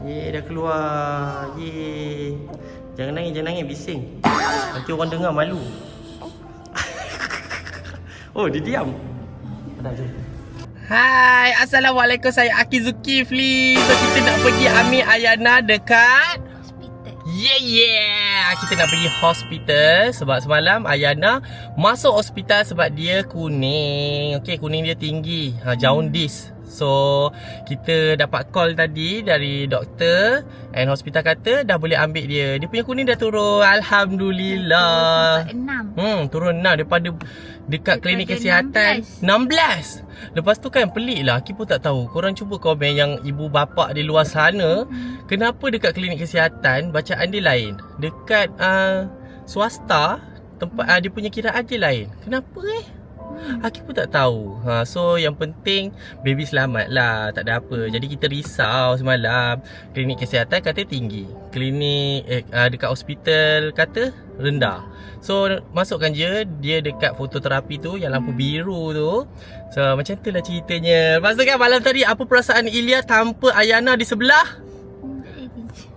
Ye dah keluar. Ye. Jangan nangis, jangan nangis bising. Nanti orang dengar malu. oh, dia diam. Dah jom. Hai, Assalamualaikum. Saya Aki Zulkifli. So, kita nak pergi ambil Ayana dekat... hospital. Yeah, yeah. Kita nak pergi hospital sebab semalam Ayana masuk hospital sebab dia kuning. Okay, kuning dia tinggi. Ha, jaundice. So, kita dapat call tadi dari doktor and hospital kata dah boleh ambil dia. Dia punya kuning dah turun. Alhamdulillah. Enam. Hmm, turun enam daripada dekat Daripada klinik kesihatan 16. Lepas tu kan pelik lah, Aki pun tak tahu. Korang cuba komen yang ibu bapa di luar sana, Hmm. kenapa dekat klinik kesihatan bacaan dia lain? Dekat uh, swasta, tempat uh, dia punya kiraan dia lain. Kenapa eh? Aki pun tak tahu. Ha, so yang penting baby selamat lah. Tak ada apa. Jadi kita risau semalam. Klinik kesihatan kata tinggi. Klinik eh, uh, dekat hospital kata rendah. So masukkan je dia dekat fototerapi tu yang lampu biru tu. So macam tu lah ceritanya. Lepas tu kan malam tadi apa perasaan Ilya tanpa Ayana di sebelah?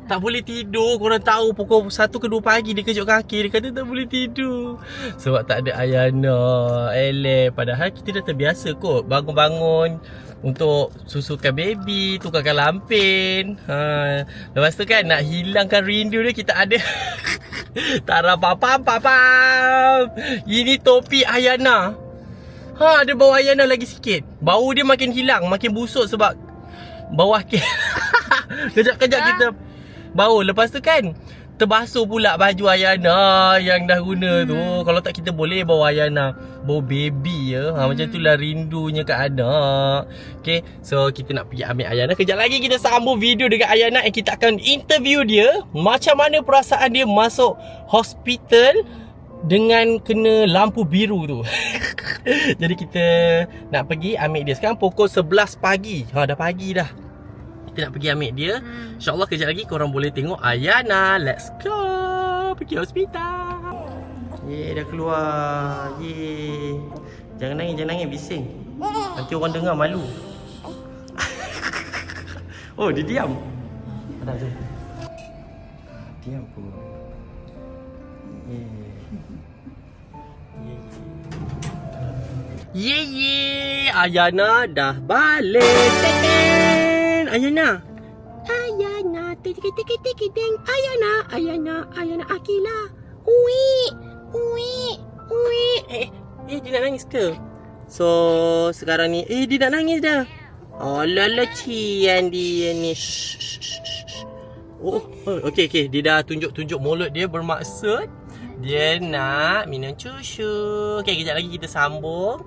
Tak boleh tidur Korang tahu pukul 1 ke 2 pagi Dia kejut kaki Dia kata tak boleh tidur. Sebab tak ada Ayana Eleh. Padahal kita dah terbiasa kot Bangun-bangun Untuk susukan baby Tukarkan lampin. Ha. Lepas tu kan Nak hilangkan rindu dia Kita ada Tara papam papam Ini topi Ayana. Ha ada bau Ayana lagi sikit. Bau dia makin hilang Makin busuk sebab Bawah ke Kejap-kejap kita Bau. Lepas tu kan Terbasuh pula baju Ayana Yang dah guna hmm. tu Kalau tak kita boleh bawa Ayana. Bau baby ya. Ha, Macam tu lah rindunya kat anak Okay So kita nak pergi ambil Ayana. Kejap lagi kita sambung video dengan Ayana And kita akan interview dia. Macam mana perasaan dia masuk hospital dengan kena lampu biru tu. Jadi kita nak pergi ambil dia Sekarang pukul 11 pagi. Ha, Dah pagi dah Kita nak pergi ambil dia Hmm. InsyaAllah kejap lagi korang boleh tengok Ayana Let's go Pergi hospital Ye dah keluar. Ye. Jangan nangis, jangan nangis bising. Nanti orang dengar malu. oh, dia diam. Dah jom. Diam pun. Ye. Ye. Ye ye Ayana dah balik Teken Ayana Ayana Tiki tiki tiki ding Ayana Ayana Ayana Akila Ui Ui Ui Eh Eh dia nak nangis ke So Sekarang ni Eh dia nak nangis dah Oh lala cian dia ni Shh, shh, shh, shh, shh. Oh, oh okey okey dia dah tunjuk-tunjuk mulut dia bermaksud dia nak minum susu. Okey kejap lagi kita sambung.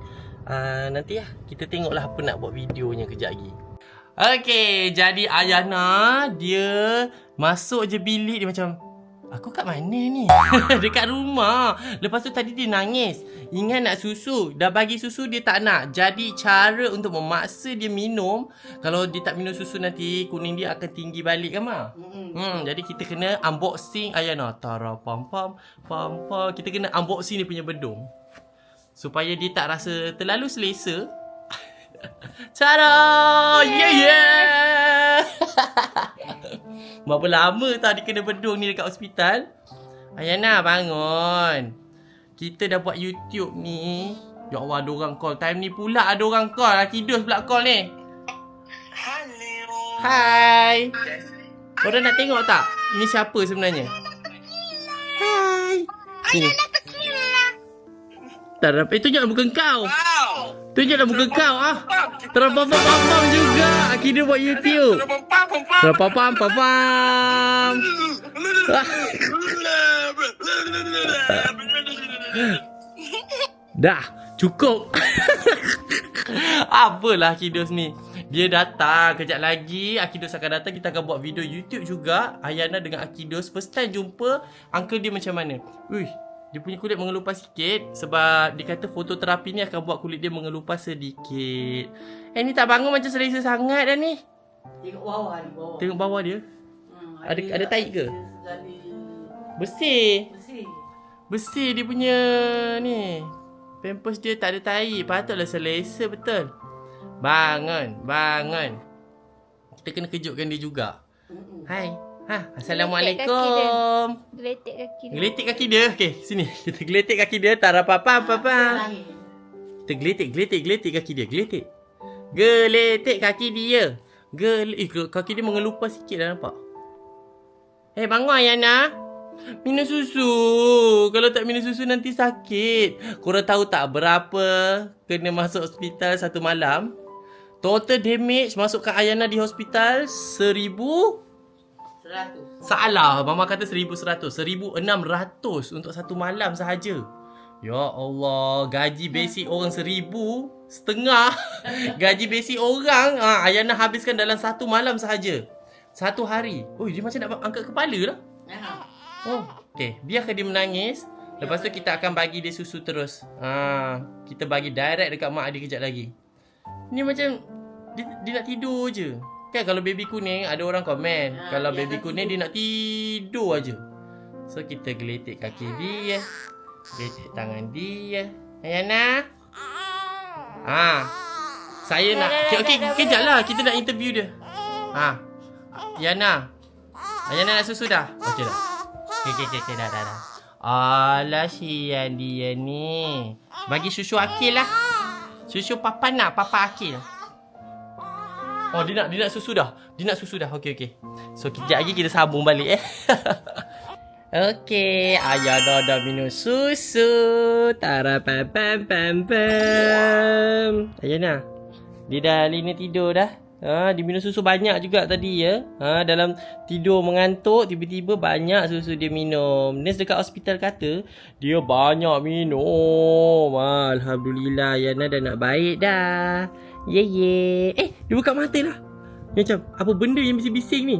Uh, nanti lah kita tengoklah apa nak buat videonya kejap lagi. Okey, jadi Ayana dia masuk je bilik dia macam Aku kat mana ni? Dekat rumah. Lepas tu tadi dia nangis. Ingat nak susu. Dah bagi susu dia tak nak. Jadi cara untuk memaksa dia minum. Kalau dia tak minum susu nanti kuning dia akan tinggi balik kan Ma? Hmm, jadi kita kena unboxing Ayana. Tara pam pam pam pam. Kita kena unboxing dia punya bedung. Supaya dia tak rasa terlalu selesa. Cara! Yeah yeah! Berapa lama tadi kena bedung ni dekat hospital? Ayana bangun. Kita dah buat YouTube ni. Ya Allah ada orang call. Time ni pula ada orang call. Laki dos pula call ni. Hai. Korang nak tengok tak? Ni siapa sebenarnya? Hai. Sini. Tak ada. Eh tunjuklah muka kau. Tunjuklah muka kau ah. Terpapam-papam juga. Akhirnya buat YouTube. Terpapam-papam. Ah. Dah, cukup. Apalah Akidos ni. Dia datang kejap lagi Akidos akan datang kita akan buat video YouTube juga Ayana dengan Akidos first time jumpa uncle dia macam mana. Uish, dia punya kulit mengelupas sikit sebab dia kata fototerapi ni akan buat kulit dia mengelupas sedikit. Eh ni tak bangun macam selesa sangat dah ni. Tengok bawah ni bawah. Tengok bawah dia. Hmm, Ada- ada tahi ke? Jadi Bersih. bersih. Bersih dia punya ni. Pampers dia tak ada tahi. Patutlah selesa betul. Bangun, bangun. Kita kena kejutkan dia juga. Hai. Ha, Assalamualaikum. Geletek kaki dia. Geletik kaki dia. Okey, sini. Kita geletik kaki dia. Tak apa apa apa apa. Kita geletik, geletik, geletik kaki dia. Geletik. Geletik kaki dia. Gel eh, ke- kaki dia mengelupas sikit dah nampak. Eh, hey, bangun Ayana. Minum susu. Kalau tak minum susu nanti sakit. Korang tahu tak berapa kena masuk hospital satu malam? Total damage masukkan Ayana di hospital seribu Seratus. Salah, mama kata 1100. 1600 untuk satu malam sahaja. Ya Allah, gaji basic orang seribu setengah. gaji basic orang ah Ayana habiskan dalam satu malam sahaja. Satu hari. Oh, dia macam nak angkat kepala dah. Oh, okey, biarkan dia menangis. Lepas tu kita akan bagi dia susu terus. Ha, kita bagi direct dekat mak dia kejap lagi. Ni macam dia, dia nak tidur je. Kan kalau baby kuning ada orang komen, Ha, kalau dia baby kuning dia nak tidur aja. So kita geletik kaki dia. Geletik tangan dia. Ayana. Ha. Saya nak okey okey kejap lah kita nak interview dia. Ha. Yana. Ayana nak susu dah? Okey dah. Okey okey okey, okey dah dah dah. Alah sian dia ni. Bagi susu akil lah. Susu papa nak, papa akil. Oh dia nak dia nak susu dah. Dia nak susu dah. Okey okey. So kejap lagi kita sambung balik eh. Okey, ayah dah dah minum susu. Tara pam pam pam pam. Ayah nak. Dia dah lina tidur dah. Ha, dia minum susu banyak juga tadi ya. Ha, dalam tidur mengantuk tiba-tiba banyak susu dia minum. Nurse dekat hospital kata dia banyak minum. Alhamdulillah Yana dah nak baik dah. Ye ye. Eh, dia buka mata lah. Dia Macam apa benda yang bising-bising ni?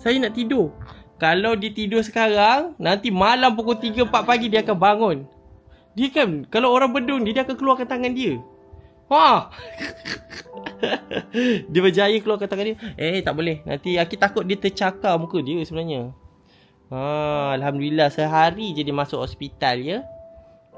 Saya nak tidur. Kalau dia tidur sekarang, nanti malam pukul 3 4 pagi dia akan bangun. Dia kan kalau orang berdung dia, dia akan keluarkan tangan dia. Ha. dia berjaya keluarkan tangan dia. Eh tak boleh. Nanti Aki takut dia tercakar muka dia sebenarnya. Ha, alhamdulillah sehari je dia masuk hospital ya.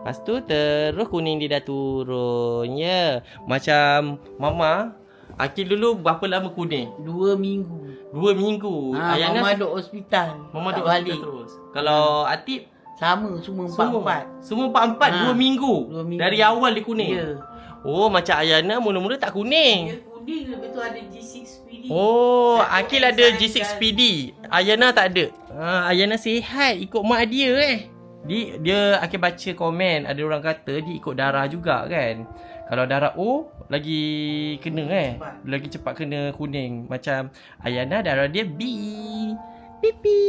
Lepas tu terus kuning dia dah turun ya. Macam mama Akil dulu berapa lama kuning? Dua minggu. Dua minggu. Ha, Ayana mama duduk hospital. Mama duduk balik terus. Kalau Atip Sama semua empat-empat. Semua empat-empat Ha, dua minggu. dua minggu. Dari awal dia kuning. Ya. Oh macam Ayana mula-mula tak Dia kuning. kuning lepas tu ada G6PD. Oh, Satu Akil ada enzyme G6PD. Ayana tak ada. Ha, Ayana sihat ikut mak dia eh. Dia, dia Akil baca komen ada orang kata dia ikut darah juga kan. Kalau darah O lagi kena eh. Cepat. Lagi cepat kena kuning. Macam Ayana darah dia B. Pipi.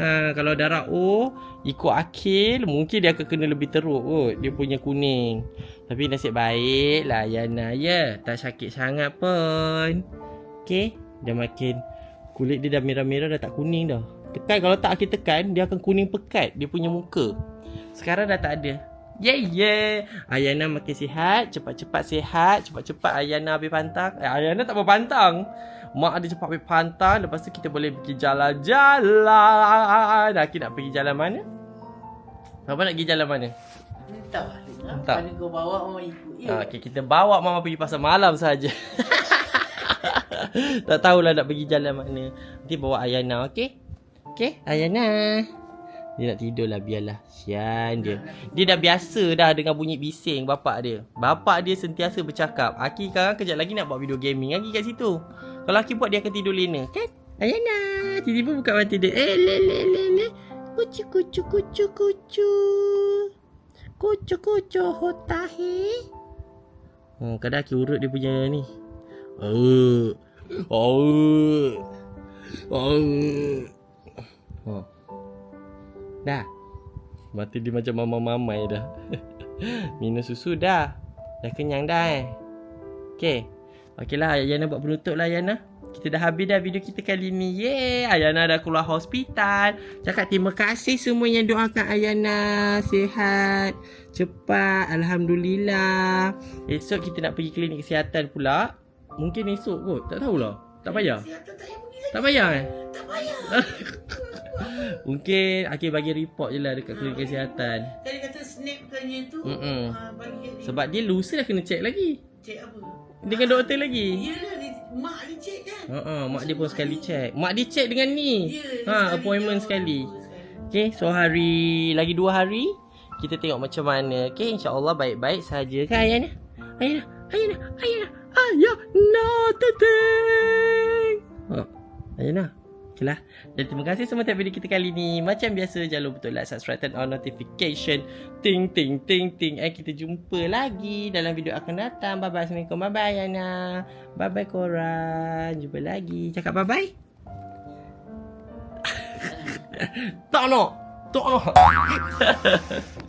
Ha, kalau darah O ikut Akil mungkin dia akan kena lebih teruk kot. Dia punya kuning. Tapi nasib baik lah Ayana ya. Tak sakit sangat pun. Okay. Dia makin kulit dia dah merah-merah dah tak kuning dah. Tekan kalau tak Akil tekan dia akan kuning pekat dia punya muka. Sekarang dah tak ada. Yeah yeah. Ayana makin sihat, cepat-cepat sihat, cepat-cepat Ayana habis pantang. Eh, Ayana tak berpantang. Mak ada cepat habis pantang, lepas tu kita boleh pergi jalan-jalan. Akil nak pergi jalan mana? Apa nak pergi jalan mana? Entah. Entah. Mana kau bawa mama ikut. Ya. Ha, okay, kita bawa mama pergi pasar malam saja. tak tahulah nak pergi jalan mana. Nanti bawa Ayana, okey? Okey, Ayana. Dia nak tidur lah, biarlah. Sian dia. Dia dah biasa dah dengan bunyi bising bapak dia. Bapak dia sentiasa bercakap. Aki sekarang kejap lagi nak buat video gaming lagi kat situ. Kalau Aki buat dia akan tidur lena. Kan? Ayana. Tiba-tiba buka mata dia. Eh, le, le, le, le. Kucu, kucu, kucu, kucu. Kucu, kucu, hotahe. Hmm, kadang Aki urut dia punya ni. Oh. Oh. Oh. Oh. Dah. Mata dia macam mama-mamai dah. Minum susu dah. Dah kenyang dah eh. Okay. Okeylah Ayana buat penutup lah Ayana. Kita dah habis dah video kita kali ni. Yeay. Ayana dah keluar hospital. Cakap terima kasih semua yang doakan Ayana. Sihat. Cepat. Alhamdulillah. Esok kita nak pergi klinik kesihatan pula. Mungkin esok kot. Tak tahulah. Tak payah. Siapa tak payah pergi lagi. Tak payah eh? Tak payah. Mungkin Akil bagi report je lah dekat klinik kesihatan. Tadi kata snap katanya tu. Mm-mm. ah, bagi dia. Sebab dia lusa dah kena check lagi. Cek apa? Dengan doktor lagi. Yelah, dia, mak dia cek kan. Ha uh mak dia pun sekali check. Mak dia check dengan ni. Ya, Ha sekali appointment dia sekali. sekali. Okay, so hari lagi dua hari kita tengok macam mana. Okay, insyaAllah baik-baik saja kan Ayana? Ayana, Ayana, Ayana, Ayana, teteng. Oh, Ayana. Okay lah. Dan terima kasih semua tengok video kita kali ni. Macam biasa, jangan lupa untuk like, subscribe, turn on notification. Ting, ting, ting, ting. Eh, kita jumpa lagi dalam video akan datang. Bye-bye. Assalamualaikum. Bye-bye, Ayana. Bye-bye, korang. Jumpa lagi. Cakap bye-bye. tak nak. Tak nak.